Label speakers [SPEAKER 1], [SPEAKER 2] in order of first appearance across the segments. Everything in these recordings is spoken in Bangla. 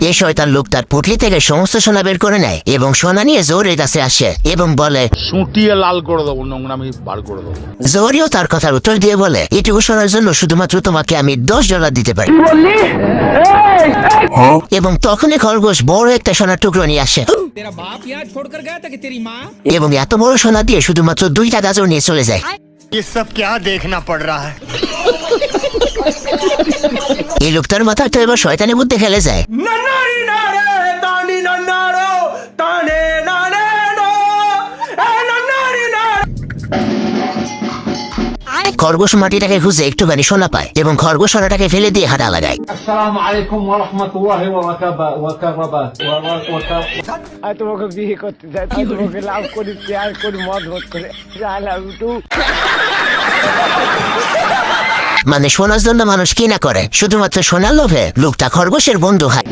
[SPEAKER 1] এই শয়তান লোক তার পুটলি থেকে সমস্ত সোনা বের করে নেয় এবং সোনা নিয়ে জোরের কাছে আসে এবং বলে
[SPEAKER 2] সুটিয়ে লাল করে দেবো নোংরামি বার করে দেবো
[SPEAKER 1] জোরিও তার কথার উত্তর দিয়ে বলে এটুকু শোনার জন্য শুধুমাত্র তোমাকে আমি দশ ডলার দিতে পারি এবং তখনই খরগোশ বড় একটা সোনার টুকরো নিয়ে আসে
[SPEAKER 3] तेरा बाप यहाँ छोड़कर गया था कि तेरी माँ
[SPEAKER 1] এবং এত বড় সোনা দিয়ে শুধুমাত্র দুইটা গাজর নিয়ে চলে যায়
[SPEAKER 4] ये सब क्या देखना पड़ रहा है
[SPEAKER 1] এই লোকটার মাথায় তো এবার শয়তানি বুদ্ধি খেলে যায় খরগোশ মাটিটাকে ঘুষে একটুখানি সোনা পায় এবং খরগোশ সোনাটাকে ফেলে দিয়ে হাঁটা লাগায়। মানে সোনার জন্য মানুষ কি না করে শুধুমাত্র সোনার লোভে লোকটা খরগোশের বন্ধু হয়।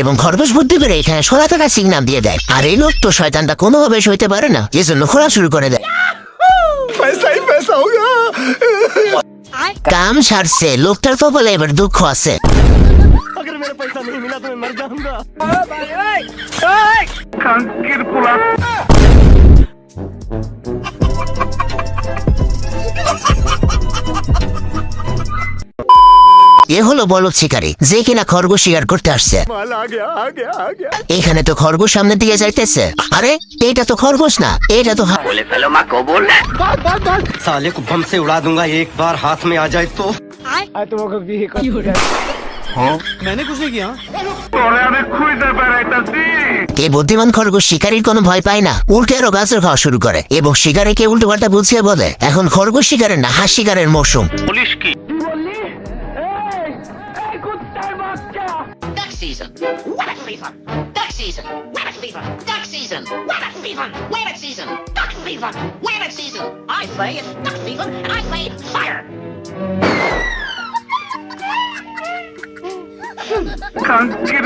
[SPEAKER 1] এবং খরগোশ বুদ্ধি করে এখানে সোনা সিং সিগনাল দিয়ে দেয়। আর এই লোক তো শয়তানটা কোনোভাবে সইতে পারে না যে জন্য খোলা শুরু করে দেয়। কাম সারছে লোকটার কপালে এবার দুঃখ আছে। এ হলো বলব শিকারী যে কিনা খরগোশ শিকার করতে আসছে। এখানে তো খরগোশ সামনের দিকে যাইতেছে। আরে এটা তো খরগোশ না এটা তো বলে
[SPEAKER 5] ফেলো মা কবুল। সালে কো বম উড়া দুঙ্গা একবার হাত মে আ যায়
[SPEAKER 6] তো আয় তোমাকে বিয়ে
[SPEAKER 7] কি এ
[SPEAKER 1] হ্যাঁ? বুদ্ধিমান খরগোশ শিকারীর কোনো ভয় পায় না উল্টে আরও গাছের খাওয়া শুরু করে এবং শিকারীকে উল্টো পাল্টা বুঝিয়ে বলে এখন খরগোশ শিকারের না হাঁস শিকারের মৌসুম।
[SPEAKER 7] পুলিশ কি?
[SPEAKER 8] Duck season! Rabbit fever! Duck season! Rabbit fever! Duck season! Rabbit fever! Rabbit season! Duck fever! Rabbit season! I say it's duck season, and I say fire!
[SPEAKER 7] Can't get